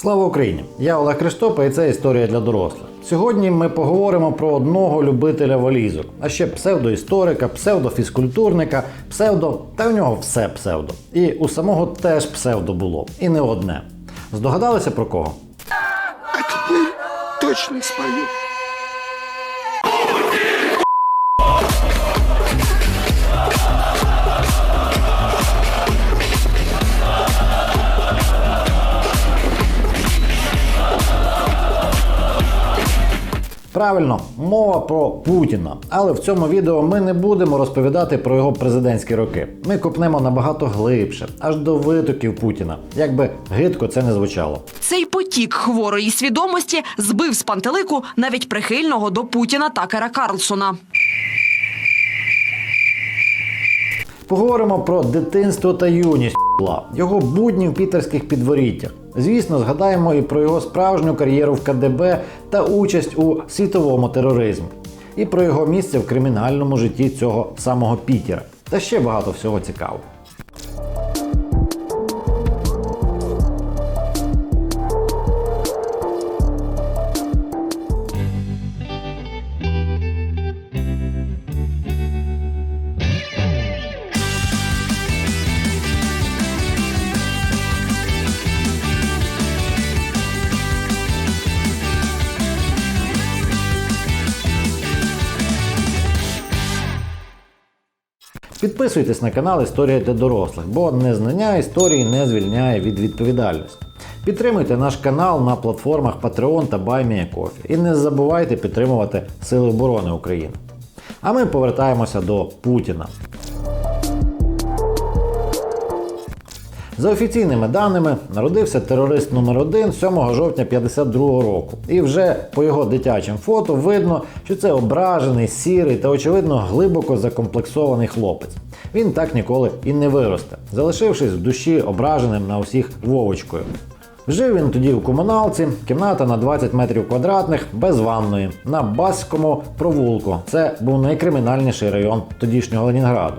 Слава Україні! Я Олег Криштопа і це історія для дорослих. Сьогодні ми поговоримо про одного любителя валізок, а ще псевдоісторика, псевдофізкультурника, псевдо, та в нього все псевдо. І у самого теж псевдо було, і не одне. Здогадалися про кого? А тепер точно спою. Правильно, мова про Путіна. Але в цьому відео ми не будемо розповідати про його президентські роки. Ми копнемо набагато глибше, аж до витоків Путіна, як би гидко це не звучало. Цей потік хворої свідомості збив з пантелику навіть прихильного до Путіна Такера Карлсона. Поговоримо про дитинство та юність його будні в пітерських підворіттях. Звісно, згадаємо і про його справжню кар'єру в КДБ та участь у світовому тероризмі, і про його місце в кримінальному житті цього самого Пітера. Та ще багато всього цікавого. Підписуйтесь на канал Історія для дорослих, бо незнання історії не звільняє від відповідальності. Підтримуйте наш канал на платформах Patreon та BuyMeACoffee. І не забувайте підтримувати Сили оборони України. А ми повертаємося до Путіна. За офіційними даними, народився терорист номер 1 7 жовтня 52 року. І вже по його дитячим фото видно, що це ображений, сірий та, очевидно, глибоко закомплексований хлопець. Він так ніколи і не виросте, залишившись в душі ображеним на усіх Вовочкою. Жив він тоді у комуналці, кімната на 20 метрів квадратних, без ванної, на Басському провулку. Це був найкримінальніший район тодішнього Ленінграду.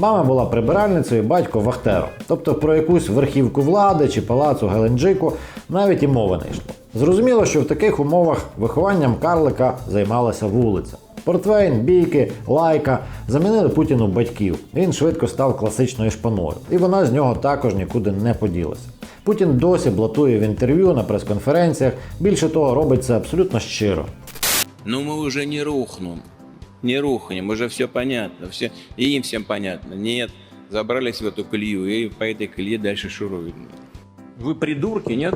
Мама була прибиральницею, батько вахтером. Тобто про якусь верхівку влади чи палацу Геленджику навіть і мови не йшло. Зрозуміло, що в таких умовах вихованням карлика займалася вулиця. Портвейн, бійки, лайка замінили Путіну батьків. Він швидко став класичною шпаною, і вона з нього також нікуди не поділася. Путін досі блатує в інтерв'ю на прес-конференціях. Більше того, робить це абсолютно щиро. Но мы уже не рухнем Не рухнем, уже все понятно. Все, и им всем понятно. Нет, забрались в эту колею и по этой колее дальше шуруют. Вы придурки, нет?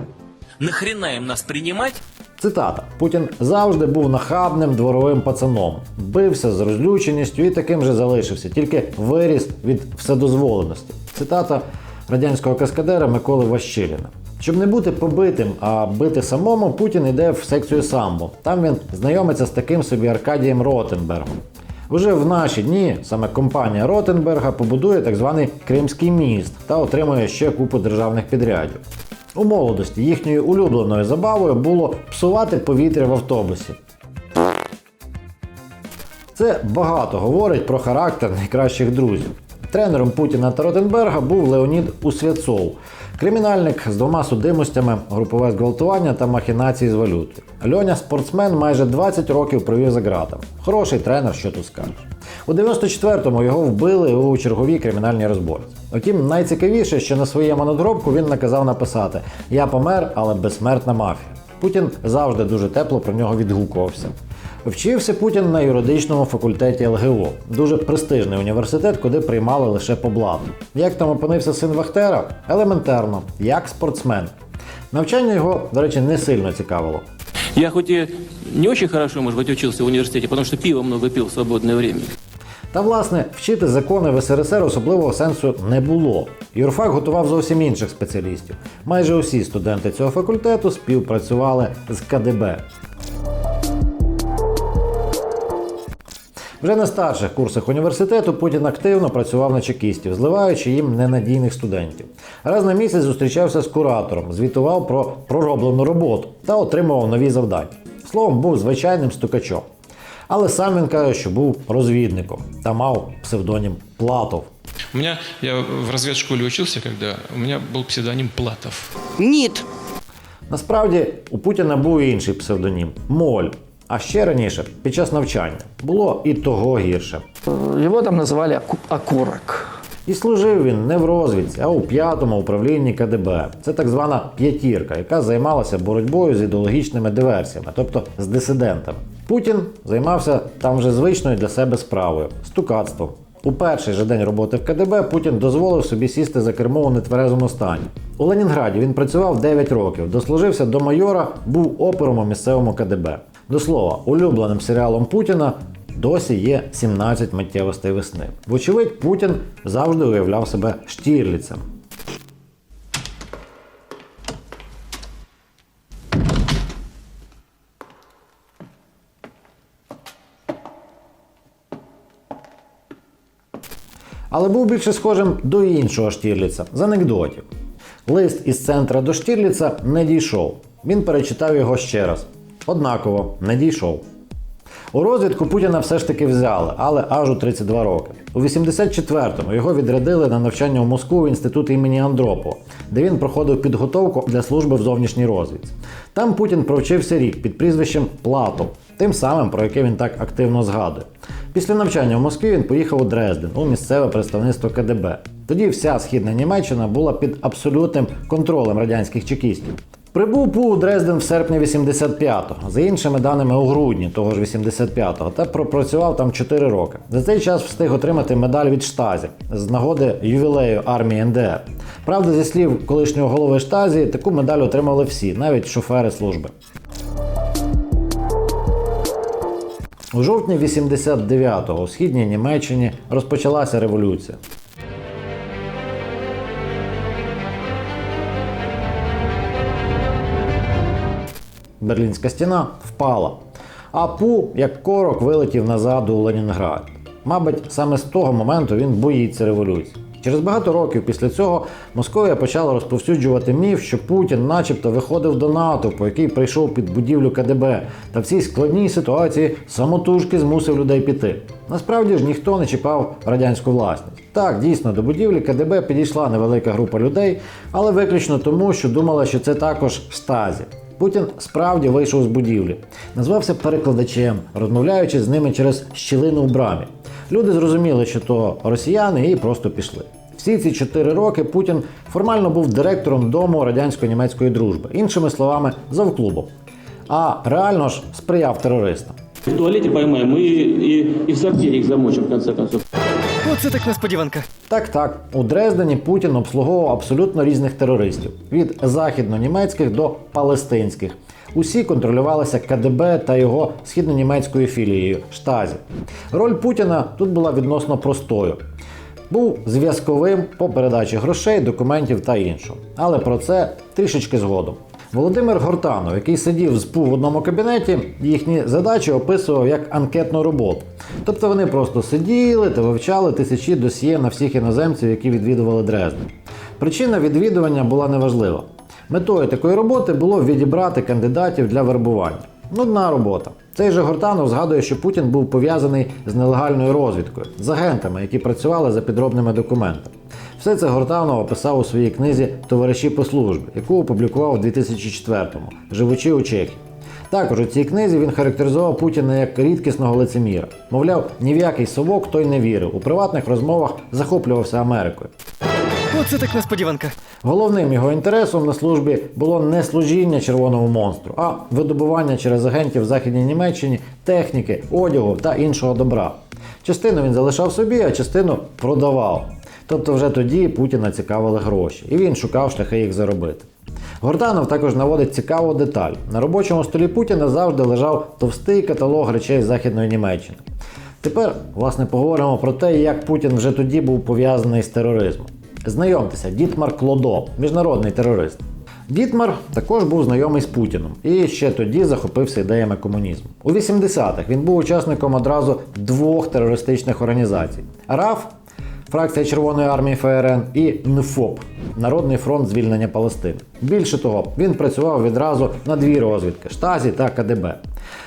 Нахрена им нас принимать? Цитата: Путін завжди був нахабним дворовим пацаном, бився з розлюченістю і таким же залишився, тільки виріс від вседозволеності. Цитата радянського каскадера Миколи Ващиліна. Щоб не бути побитим, а бити самому, Путін йде в секцію самбо. Там він знайомиться з таким собі Аркадієм Ротенбергом. Уже в наші дні саме компанія Ротенберга побудує так званий Кримський міст та отримує ще купу державних підрядів. У молодості їхньою улюбленою забавою було псувати повітря в автобусі. Це багато говорить про характер найкращих друзів. Тренером Путіна та Ротенберга був Леонід Усвяцов, кримінальник з двома судимостями, групове зґвалтування та махінації з валютою. Льоня спортсмен майже 20 років провів за ґратами. Хороший тренер, що тут скажеш. У 94-му його вбили у черговій кримінальній розборці. Втім, найцікавіше, що на своєму надгробку він наказав написати: Я помер, але безсмертна мафія. Путін завжди дуже тепло про нього відгукувався. Вчився Путін на юридичному факультеті ЛГО, дуже престижний університет, куди приймали лише по блату. Як там опинився син Вахтера? Елементарно, як спортсмен. Навчання його, до речі, не сильно цікавило. Я хоть и не очень хорошо, может быть, учился в университете, потому что пиво много пил в свободное время. Та власне вчити закони в СРСР особливого сенсу не було. Юрфак готував зовсім інших спеціалістів. Майже усі студенти цього факультету співпрацювали з КДБ. Вже на старших курсах університету Путін активно працював на чекістів, зливаючи їм ненадійних студентів. Раз на місяць зустрічався з куратором, звітував про пророблену роботу та отримував нові завдання. Словом, був звичайним стукачом. Але сам він каже, що був розвідником та мав псевдонім Платов. У меня, я в разведшколе учился, когда у меня был псевдоним Платов. Ніт. Насправді у Путіна був і інший псевдонім Моль. А ще раніше, під час навчання, було і того гірше. Его там называли Аку- Окурок. І служив він не в розвідці, а у п'ятому управлінні КДБ. Це так звана п'ятірка, яка займалася боротьбою з ідеологічними диверсіями, тобто з дисидентами. Путін займався там вже звичною для себе справою стукацтвом. У перший же день роботи в КДБ Путін дозволив собі сісти за кермо у нетверезому стані. У Ленінграді він працював 9 років, дослужився до майора, був опером у місцевому КДБ. До слова, улюбленим серіалом Путіна досі є 17 миттєвостей весни. Вочевидь, Путін завжди уявляв себе штірліцем. Але був більше схожим до іншого Штірліца з анекдотів. Лист із центра до Штірліца не дійшов. Він перечитав його ще раз. Однаково не дійшов. У розвідку Путіна все ж таки взяли, але аж у 32 роки. У 84-му його відрядили на навчання в Москву в інститут імені Андропова, де він проходив підготовку для служби в зовнішній розвідці. Там Путін провчився рік під прізвищем Платов, тим самим, про яке він так активно згадує. Після навчання в Москві він поїхав у Дрезден у місцеве представництво КДБ. Тоді вся східна Німеччина була під абсолютним контролем радянських чекістів. Прибув Пу у Дрезден в серпні 85-го, за іншими даними у грудні того ж 85-го, та пропрацював там 4 роки. За цей час встиг отримати медаль від Штазі з нагоди ювілею армії НДР. Правда, зі слів колишнього голови Штазі, таку медаль отримали всі, навіть шофери служби. У жовтні 89-го у східній Німеччині розпочалася революція. Берлінська стіна впала. А Пу, як корок, вилетів назад у Ленінград. Мабуть, саме з того моменту він боїться революції. Через багато років після цього Московія почала розповсюджувати міф, що Путін, начебто, виходив до натовпу, який прийшов під будівлю КДБ, та в цій складній ситуації самотужки змусив людей піти. Насправді ж ніхто не чіпав радянську власність. Так, дійсно, до будівлі КДБ підійшла невелика група людей, але виключно тому, що думала, що це також штазі. Путін справді вийшов з будівлі, назвався перекладачем, розмовляючи з ними через щілину в брамі. Люди зрозуміли, що то росіяни, і просто пішли. Всі ці чотири роки Путін формально був директором дому радянсько-німецької дружби, іншими словами, завклубом. А реально ж сприяв терористам. В туалете поймаем и, и, и в сортире их замочим, в конце концов. Оце так несподіванка. Так, так, у Дрездені Путін обслуговував абсолютно різних терористів від західнонімецьких до палестинських. Усі контролювалися КДБ та його східнонімецькою філією Штазі. Роль Путіна тут була відносно простою. Був зв'язковим по передачі грошей, документів та іншого. Але про це трішечки згодом. Володимир Гортанов, який сидів з ПУ в одному кабінеті, їхні задачі описував як анкетну роботу. Тобто вони просто сиділи та вивчали тисячі досьє на всіх іноземців, які відвідували Дрезден. Причина відвідування була неважлива. Метою такої роботи було відібрати кандидатів для вербування. Нудна робота. Цей же Гортанов згадує, що Путін був пов'язаний з нелегальною розвідкою, з агентами, які працювали за підробними документами. Все це Гортанов описав у своїй книзі Товариші по службі, яку опублікував у 2004-му, живучи у Чехії. Також у цій книзі він характеризував Путіна як рідкісного лицеміра. Мовляв, ні в який совок той не вірив. У приватних розмовах захоплювався Америкою. Оце так несподіванка. Головним його інтересом на службі було не служіння червоному монстру, а видобування через агентів в Західній Німеччині техніки, одягу та іншого добра. Частину він залишав собі, а частину продавав. Тобто вже тоді Путіна цікавили гроші, і він шукав шляхи їх заробити. Гортанов також наводить цікаву деталь. На робочому столі Путіна завжди лежав товстий каталог речей Західної Німеччини. Тепер, власне, поговоримо про те, як Путін вже тоді був пов'язаний з тероризмом. Знайомтеся, Дітмар Клодо, міжнародний терорист. Дітмар також був знайомий з Путіном і ще тоді захопився ідеями комунізму. У 80-х він був учасником одразу двох терористичних організацій: РАФ, фракція Червоної армії ФРН, і НФОП Народний фронт звільнення Палестини. Більше того, він працював відразу на дві розвідки Штазі та КДБ.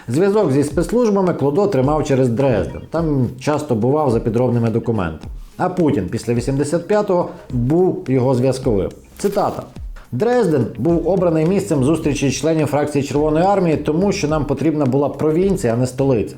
Зв'язок зі спецслужбами Клодо тримав через Дрезден. Там часто бував за підробними документами. А Путін після 85-го був його зв'язковим. Цитата. Дрезден був обраний місцем зустрічі членів фракції Червоної армії, тому що нам потрібна була провінція, а не столиця.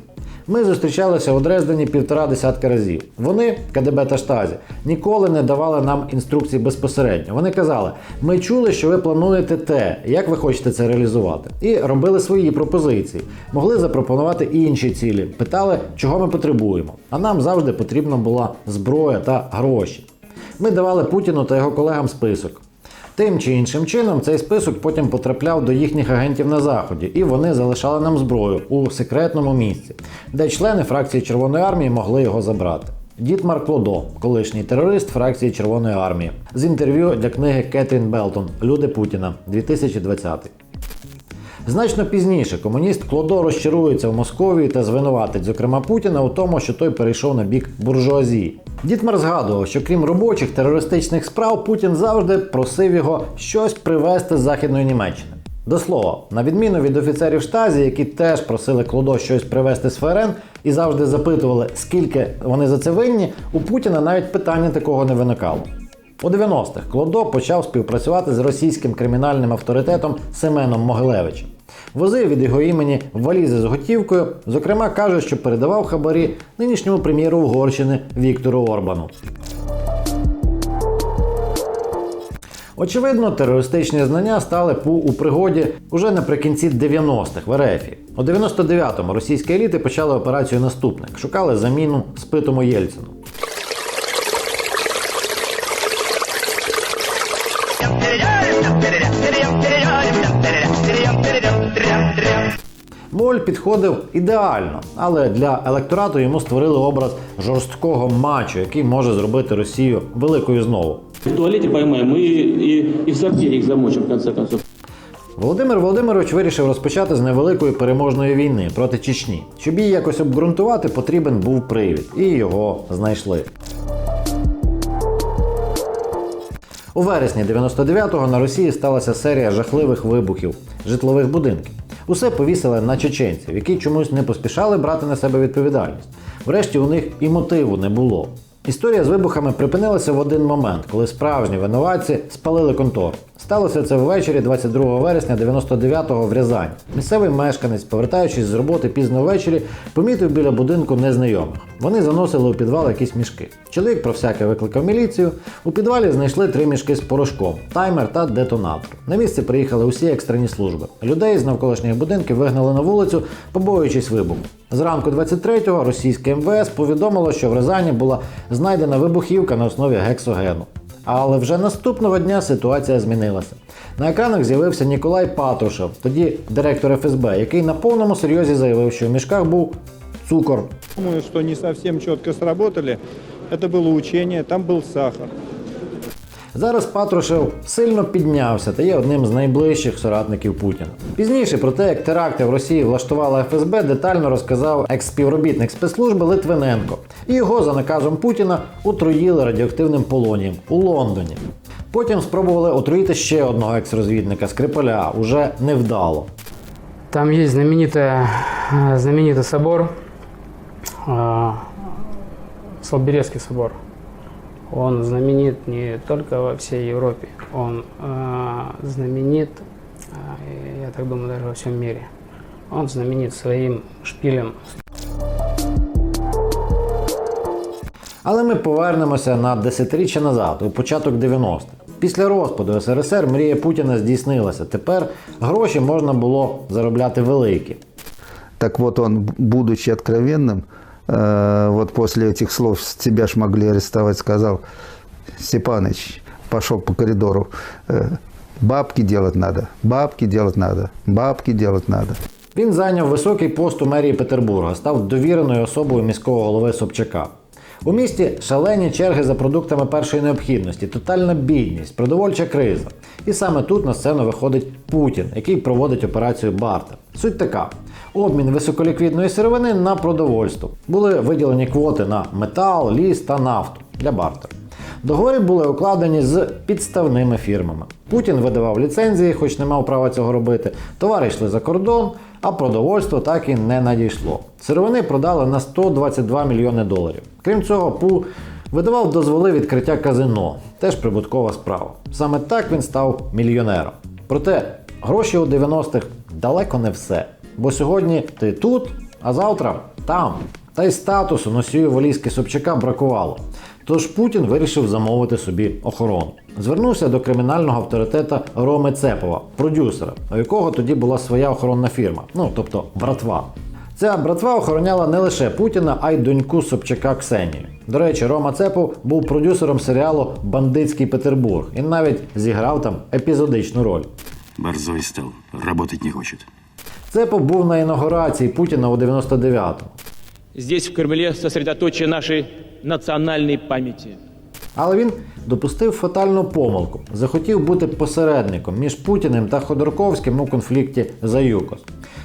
Ми зустрічалися у Дрездені півтора десятка разів. Вони, КДБ та Штазі, ніколи не давали нам інструкцій безпосередньо. Вони казали: ми чули, що ви плануєте те, як ви хочете це реалізувати, і робили свої пропозиції. Могли запропонувати інші цілі, питали, чого ми потребуємо. А нам завжди потрібна була зброя та гроші. Ми давали Путіну та його колегам список. Тим чи іншим чином цей список потім потрапляв до їхніх агентів на заході, і вони залишали нам зброю у секретному місці, де члени фракції Червоної армії могли його забрати. Дітмар Клодо, колишній терорист фракції Червоної армії, з інтерв'ю для книги Кетрін Белтон Люди Путіна 2020. Значно пізніше комуніст Клодо розчарується в Московії та звинуватить, зокрема Путіна, у тому, що той перейшов на бік буржуазії. Дітмар згадував, що крім робочих терористичних справ, Путін завжди просив його щось привезти з Західної Німеччини. До слова, на відміну від офіцерів штазі, які теж просили Клодо щось привезти з ФРН і завжди запитували, скільки вони за це винні, у Путіна навіть питання такого не виникало. У 90-х Клодо почав співпрацювати з російським кримінальним авторитетом Семеном Могилевичем. Возив від його імені валізи з готівкою, зокрема каже, що передавав хабарі нинішньому прем'єру Угорщини Віктору Орбану. Очевидно, терористичні знання стали пу у пригоді уже наприкінці 90-х в РФ. У 99-му російські еліти почали операцію Наступник, шукали заміну спитому Єльцину. Моль підходив ідеально, але для електорату йому створили образ жорсткого мачо, який може зробити Росію великою знову. В туалете поймаем и, и, и в сортире их замочим, в конце концов. Володимир Володимирович вирішив розпочати з невеликої переможної війни проти Чечні. Щоб її якось обґрунтувати, потрібен був привід, і його знайшли. У вересні 99-го на Росії сталася серія жахливих вибухів житлових будинків. Усе повісили на чеченців, які чомусь не поспішали брати на себе відповідальність. Врешті у них і мотиву не було. Історія з вибухами припинилася в один момент, коли справжні винуватці спалили контор. Сталося це ввечері 22 вересня 99-го в Рязані. Місцевий мешканець, повертаючись з роботи пізно ввечері, помітив біля будинку незнайомих. Вони заносили у підвал якісь мішки. Чоловік про всяке викликав міліцію. У підвалі знайшли три мішки з порошком, таймер та детонатор. На місце приїхали усі екстрені служби. Людей з навколишніх будинків вигнали на вулицю, побоюючись вибуху. Зранку 23-го російське МВС повідомило, що в Рязані була знайдена вибухівка на основі гексогену. Але вже наступного дня ситуація змінилася. На екранах з'явився Ніколай Патрушев, тоді директор ФСБ, який на повному серйозі заявив, що в мішках був цукор. Думаю, что не совсем четко сработали. Это было учение, там был сахар. Зараз Патрушев сильно піднявся та є одним з найближчих соратників Путіна. Пізніше про те, як теракти в Росії влаштувала ФСБ, детально розказав екс-співробітник спецслужби Литвиненко. І його за наказом Путіна отруїли радіоактивним полонієм у Лондоні. Потім спробували отруїти ще одного екс-розвідника Скрипаля, уже невдало. Там есть знаменитая, э, знаменитый собор, э, Слоберецкий собор. Он знаменит не только во всей Европе, он э, знаменит, э, я так думаю, даже во всем мире. Он знаменит своим шпилем Але ми повернемося на десятиріччя назад, у початок 90-х. Після розпаду СРСР мрія Путіна здійснилася. Тепер гроші можна було заробляти великі. Так вот он, будучи откровенным, э, вот после этих слов тебя ж могли арестовать, сказал, Степаныч, пошел по коридору, э, бабки делать надо, бабки делать надо, бабки делать надо. Він зайняв високий пост у мерії Петербурга, став довіреною особою міського голови Собчака. У місті шалені черги за продуктами першої необхідності, тотальна бідність, продовольча криза. І саме тут на сцену виходить Путін, який проводить операцію Бартер. Суть така: обмін високоліквідної сировини на продовольство. Були виділені квоти на метал, ліс та нафту для бартеру. Договори були укладені з підставними фірмами. Путін видавав ліцензії, хоч не мав права цього робити. Товари йшли за кордон, а продовольство так і не надійшло. Сировини продали на 122 мільйони доларів. Крім цього, ПУ Видавав дозволи відкриття казино, теж прибуткова справа. Саме так він став мільйонером. Проте гроші у 90-х далеко не все. Бо сьогодні ти тут, а завтра там. Та й статусу носію волійськи Собчака бракувало. Тож Путін вирішив замовити собі охорону. Звернувся до кримінального авторитета Роми Цепова, продюсера, у якого тоді була своя охоронна фірма, ну тобто братва. Ця братва охороняла не лише Путіна, а й доньку Собчака Ксенію. До речі, Рома Цепов був продюсером серіалу Бандитський Петербург і навіть зіграв там епізодичну роль. Борзой стал, работать не хочет. Цепов був на інаугурації Путіна у 99-му. Здесь, в Кремле, сосредоточие нашей национальной памяти. Але він допустив фатальну помилку. Захотів бути посередником між Путіним та Ходорковським у конфлікті за ЮКОС.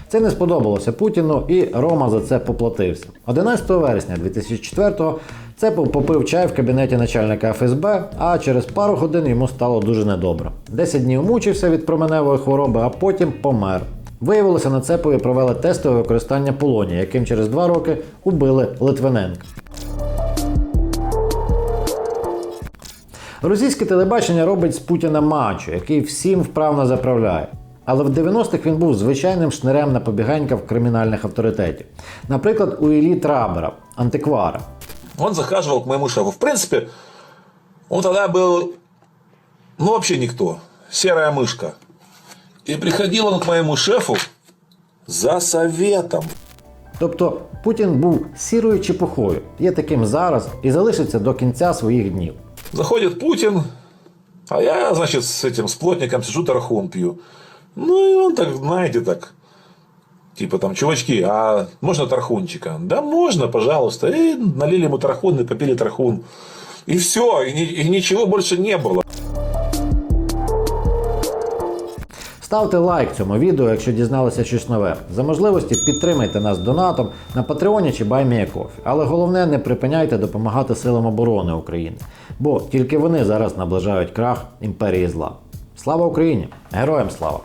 Це не сподобалося Путіну, і Рома за це поплатився. 11 вересня 2004-го Цепов попив чай в кабінеті начальника ФСБ, а через пару годин йому стало дуже недобре. 10 днів мучився від променевої хвороби, а потім помер. Виявилося, на Цепові провели тестове використання полонія, яким через два роки убили Литвиненка. Російське телебачення робить з Путіна мачо, який всім вправно заправляє. Але в 90-х він був звичайним шнирем на побіганька в кримінальних авторитетів. Наприклад, у Іллі Трабера, антиквара. Он захаживал к моему шефу. В принципе, он тогда был, ну, вообще никто. Серая мышка. И приходил он к моему шефу за советом. Тобто Путін був сірою чепухою, є таким зараз і залишиться до кінця своїх днів. Заходит Путин, а я, значит, с этим, с плотником сижу, тархун пью. Ну, и он так, знаете, так, типа там, чувачки, а можно тархунчика? Да можно, пожалуйста. И налили ему тархун, и попили тархун. И все, и, ни- и ничего больше не было. Ставте лайк цьому відео, якщо дізналися щось нове. За можливості підтримайте нас донатом на Патреоні чи Баймієкофі. Але головне, не припиняйте допомагати силам оборони України, бо тільки вони зараз наближають крах імперії зла. Слава Україні! Героям слава!